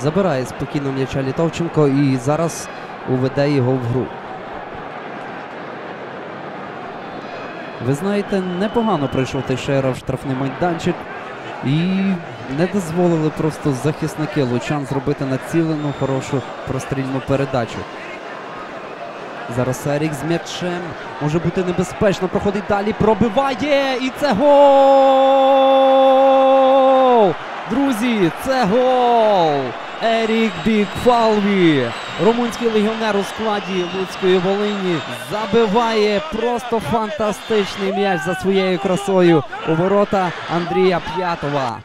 Забирає спокійно м'яча Літовченко і зараз уведе його в гру. Ви знаєте, непогано прийшов Тейшера в штрафний майданчик і не дозволили просто захисники Лучан зробити націлену хорошу прострільну передачу. Зараз Ерік з м'ячем може бути небезпечно. Проходить далі, пробиває і це гол! Це гол! Ерік Бікфалві, румунський легіонер у складі Луцької Волині, забиває просто фантастичний м'яч за своєю красою у ворота Андрія П'ятова.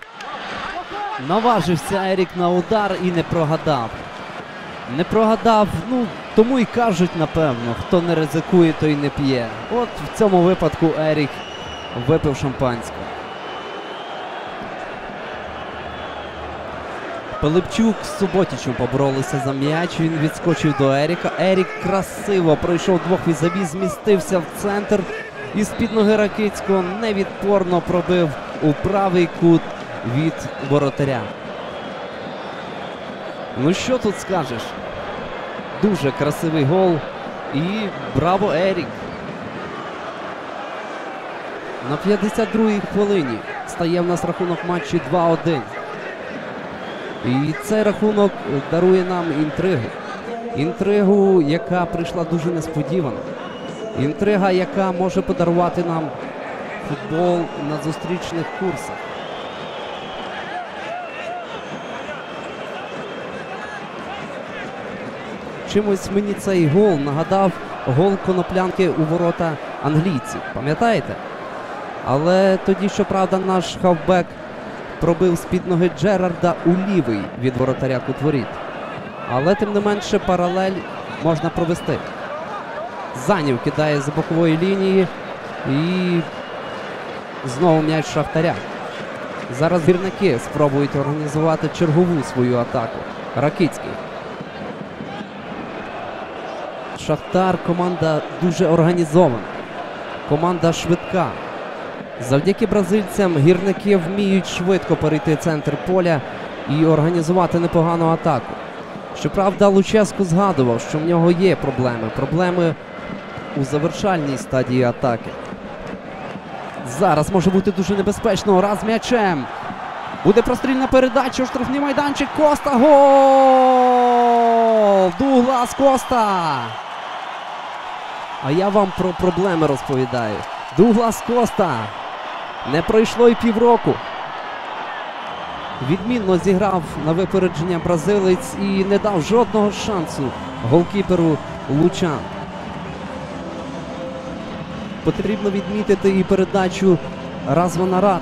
Наважився Ерік на удар і не прогадав. Не прогадав, ну тому і кажуть, напевно, хто не ризикує, той не п'є. От в цьому випадку Ерік випив шампанське. Пилипчук з Суботічем поборолися за м'яч. Він відскочив до Еріка. Ерік красиво пройшов двох візаві, змістився в центр. І з-під ноги Ракицького невідпорно пробив у правий кут від воротаря. Ну що тут скажеш? Дуже красивий гол. І браво Ерік. На 52-й хвилині стає в нас рахунок матчі 2-1. І цей рахунок дарує нам інтригу. Інтригу, яка прийшла дуже несподівано. Інтрига, яка може подарувати нам футбол на зустрічних курсах. Чимось мені цей гол нагадав гол коноплянки у ворота англійців. Пам'ятаєте? Але тоді, щоправда, наш хавбек пробив з-під ноги Джерарда у лівий від воротаря кутворіт. Але тим не менше паралель можна провести. Занів кидає з бокової лінії і знову м'яч Шахтаря. Зараз гірники спробують організувати чергову свою атаку. Ракицький. Шахтар команда дуже організована. Команда швидка. Завдяки бразильцям гірники вміють швидко перейти центр поля і організувати непогану атаку. Щоправда, Луческу згадував, що в нього є проблеми. Проблеми у завершальній стадії атаки. Зараз може бути дуже небезпечно. Раз м'ячем. Буде прострільна передача у штрафний майданчик. Коста гол! Дуглас Коста! А я вам про проблеми розповідаю. Дуглас Коста. Не пройшло й півроку. Відмінно зіграв на випередження бразилець і не дав жодного шансу голкіперу Лучан. Потрібно відмітити і передачу Развана.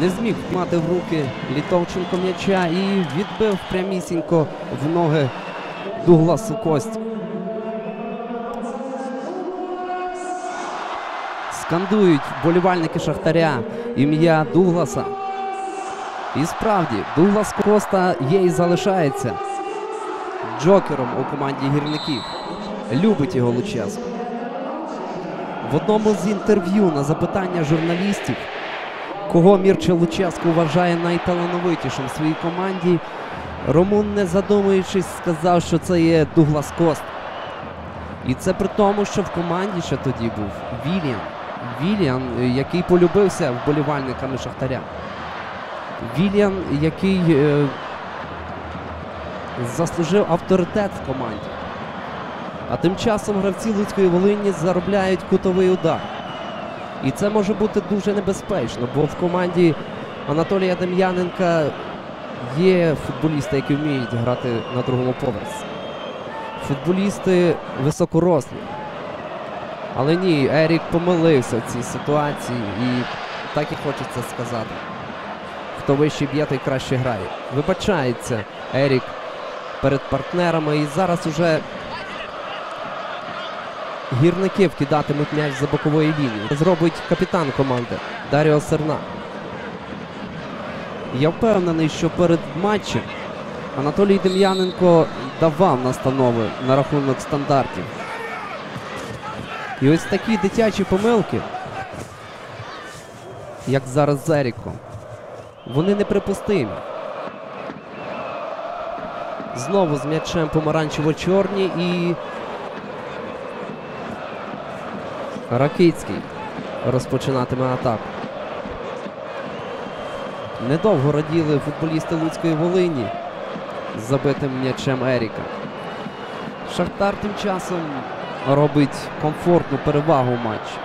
Не зміг мати в руки Літовченко м'яча і відбив прямісінько в ноги Дугласу Кості. Скандують болівальники Шахтаря ім'я Дугласа. І справді, Дуглас Коста є і залишається джокером у команді гірників. Любить його Луческо. В одному з інтерв'ю на запитання журналістів, кого Мірча Луческо вважає найталановитішим в своїй команді, Ромун, не задумуючись, сказав, що це є Дуглас Коста. І це при тому, що в команді ще тоді був Вільям. Вільян, який полюбився вболівальниками Шахтаря. Вільян, який е, заслужив авторитет в команді. А тим часом гравці Луцької Волині заробляють кутовий удар. І це може бути дуже небезпечно, бо в команді Анатолія Дем'яненка є футболісти, які вміють грати на другому поверсі. Футболісти високорослі. Але ні, Ерік помилився в цій ситуації і так і хочеться сказати. Хто вище б'є, той краще грає. Вибачається Ерік перед партнерами і зараз уже гірники вкидатимуть м'яч за бокової лінії. Зробить капітан команди Даріо Серна. Я впевнений, що перед матчем Анатолій Дем'яненко давав настанови на рахунок стандартів. І ось такі дитячі помилки, як зараз з Еріком, вони неприпустимі. Знову з м'ячем помаранчево-чорні і Ракицький розпочинатиме атаку. Недовго раділи футболісти Луцької Волині з забитим м'ячем Еріка. Шахтар тим часом робить комфортну перевагу в матчі.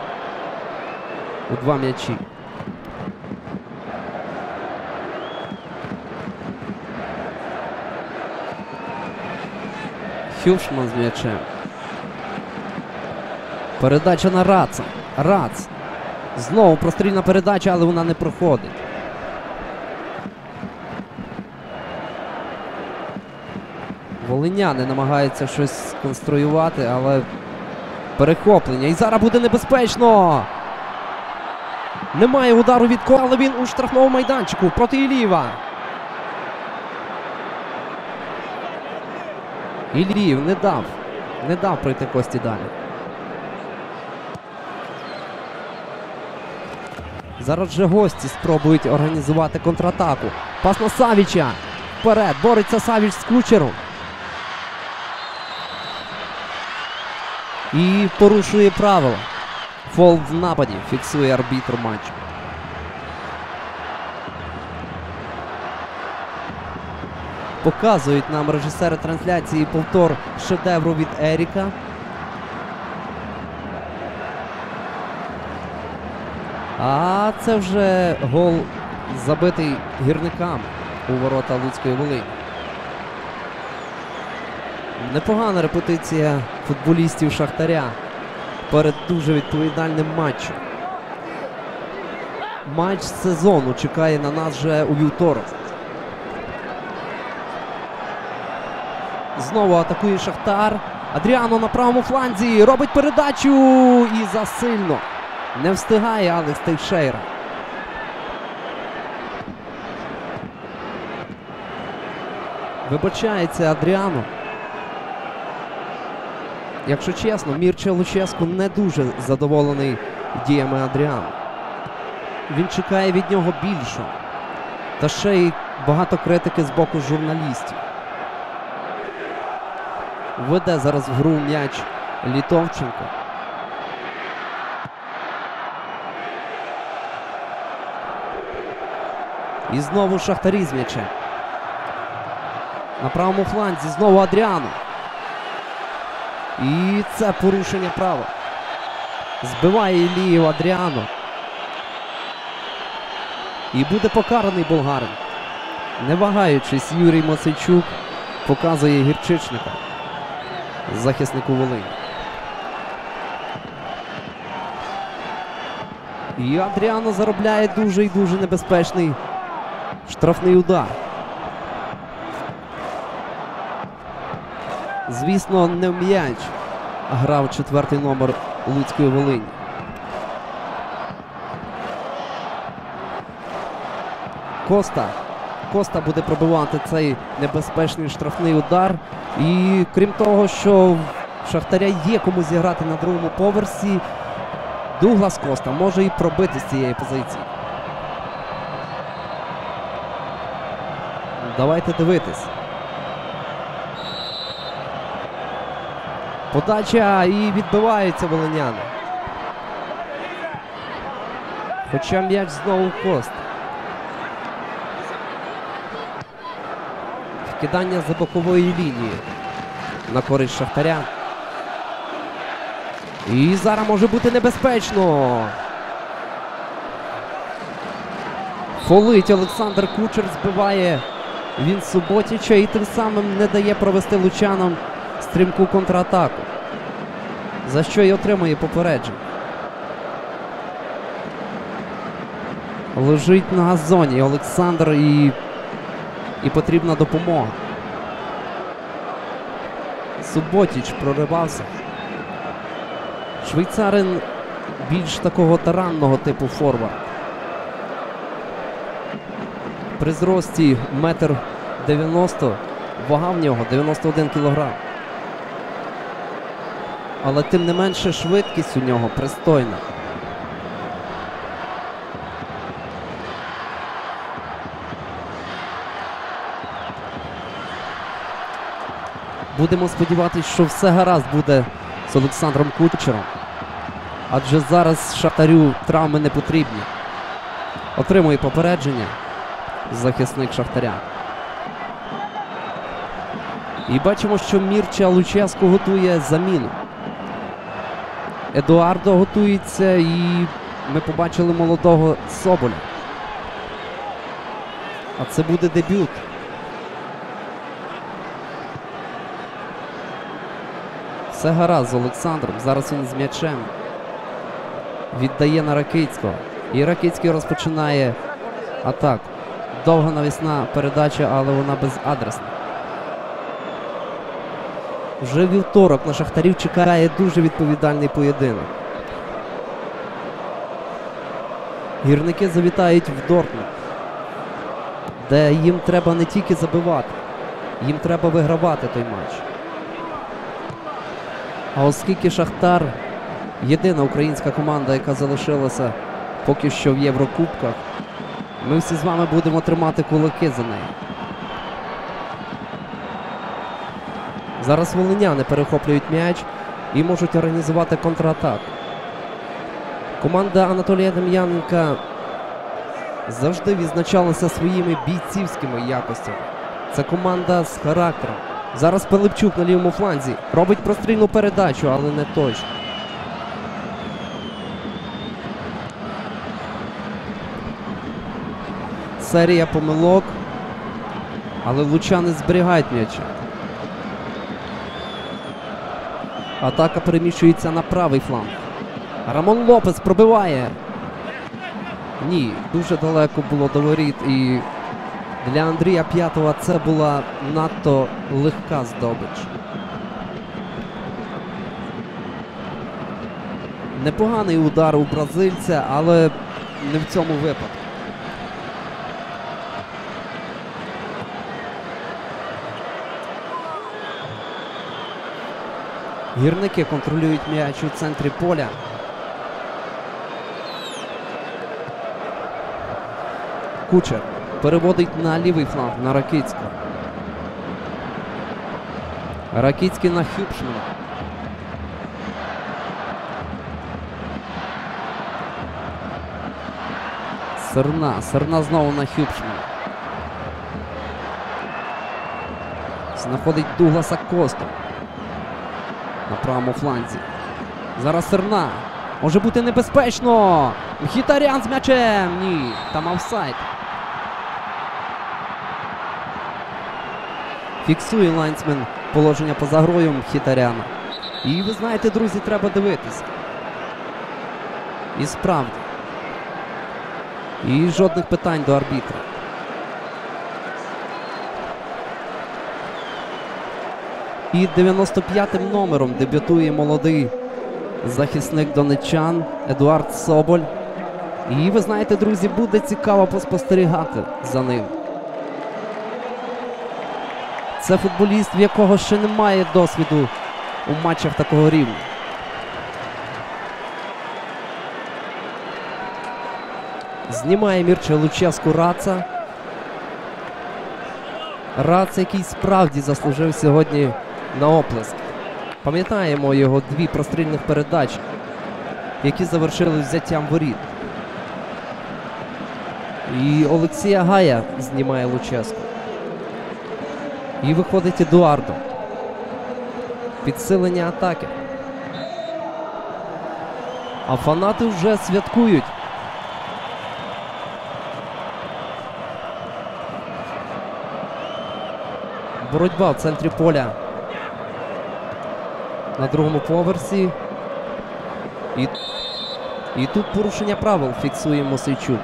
У два м'ячі. Хюшман з м'ячем. Передача на Раца. Рац. Знову прострільна передача, але вона не проходить. Волиняни намагаються щось сконструювати, але перехоплення. І зараз буде небезпечно. Немає удару від Ко, але він у штрафному майданчику проти Ілієва. Іліїв не дав. Не дав пройти Кості далі. Зараз же гості спробують організувати контратаку. Пас на Савіча. Вперед. Бореться Савіч з кучером. І порушує правила. Фол в нападі. Фіксує арбітр матчу. Показують нам режисери трансляції повтор шедевру від Еріка. А це вже гол забитий гірниками у ворота Луцької Волині. Непогана репетиція футболістів Шахтаря перед дуже відповідальним матчем. Матч сезону чекає на нас вже у вівторок. Знову атакує Шахтар. Адріано на правому фланзі робить передачу і засильно. Не встигає Алекс Тейшейра. Вибачається Адріано. Якщо чесно, Мірча Луческу не дуже задоволений діями Адріано. Він чекає від нього більшого. Та ще й багато критики з боку журналістів. Веде зараз в гру м'яч Літовченко. І знову Шахтарі з м'ячем. На правому фланзі знову Адріано. І це порушення права. Збиває Іліїв Адріано. І буде покараний болгарин. Не вагаючись, Юрій Масичук показує гірчичника захиснику Волині. І Адріано заробляє дуже і дуже небезпечний штрафний удар. Звісно, не м'яч грав четвертий номер Луцької Волині. Коста. Коста буде пробивати цей небезпечний штрафний удар. І крім того, що Шахтаря є кому зіграти на другому поверсі, Дуглас Коста може і пробити з цієї позиції. Давайте дивитись. Подача і відбиваються волиняни. Хоча м'яч знову кост. Вкидання за бокової лінії на користь Шахтаря. І зараз може бути небезпечно. Фолить Олександр Кучер збиває він Суботіча і тим самим не дає провести лучанам стрімку контратаку. За що й отримує попередження. Лежить на газоні Олександр і, і потрібна допомога. Суботіч проривався. Швейцарин більш такого таранного типу форвард. При зрості метр 90, вага в нього 91 кілограм. Але тим не менше швидкість у нього пристойна. Будемо сподіватися, що все гаразд буде з Олександром Кучером. Адже зараз Шахтарю травми не потрібні. Отримує попередження захисник Шахтаря. І бачимо, що Мірча Луческу готує заміну. Едуардо готується і ми побачили молодого Соболя. А це буде дебют. Все гаразд з Олександром. Зараз він з м'ячем. Віддає на Ракицького. І Ракицький розпочинає атаку. Довга навісна передача, але вона безадресна. Вже вівторок на Шахтарів чекає дуже відповідальний поєдинок. Гірники завітають в Дортмунд, де їм треба не тільки забивати, їм треба вигравати той матч. А оскільки Шахтар єдина українська команда, яка залишилася поки що в Єврокубках, ми всі з вами будемо тримати кулаки за неї. Зараз волиняни перехоплюють м'яч і можуть організувати контратаку. Команда Анатолія Дем'яненка завжди відзначалася своїми бійцівськими якостями. Це команда з характером. Зараз Пилипчук на лівому фланзі робить прострільну передачу, але не точно. Серія помилок, але лучани зберігають м'яча. Атака переміщується на правий фланг. Рамон Лопес пробиває. Ні, дуже далеко було до воріт. І для Андрія П'ятова це була надто легка здобич. Непоганий удар у бразильця, але не в цьому випадку. Гірники контролюють м'яч у центрі поля. Кучер переводить на лівий фланг на Ракицького. Ракицький на Хюбшмана. Серна. Серна знову на Хюбшмана. Знаходить Дугласа Косту на правому фланзі. Зараз Серна. Може бути небезпечно. Мхітарян з м'ячем. Ні. Там офсайд. Фіксує лайнсмен положення поза грою Мхітаряна. І ви знаєте, друзі, треба дивитися. І справді. І жодних питань до арбітра. І 95-м номером дебютує молодий захисник донечан Едуард Соболь. І ви знаєте, друзі, буде цікаво поспостерігати за ним. Це футболіст, в якого ще немає досвіду у матчах такого рівня. Знімає Мірча Луческу Раца. Рац, який справді заслужив сьогодні на оплеск. Пам'ятаємо його дві прострільних передачі, які завершили взяттям воріт. І Олексія Гая знімає Луческу. І виходить Едуардо. Підсилення атаки. А фанати вже святкують. Боротьба в центрі поля. На другому поверсі. І, і тут порушення правил фіксує Мосейчук.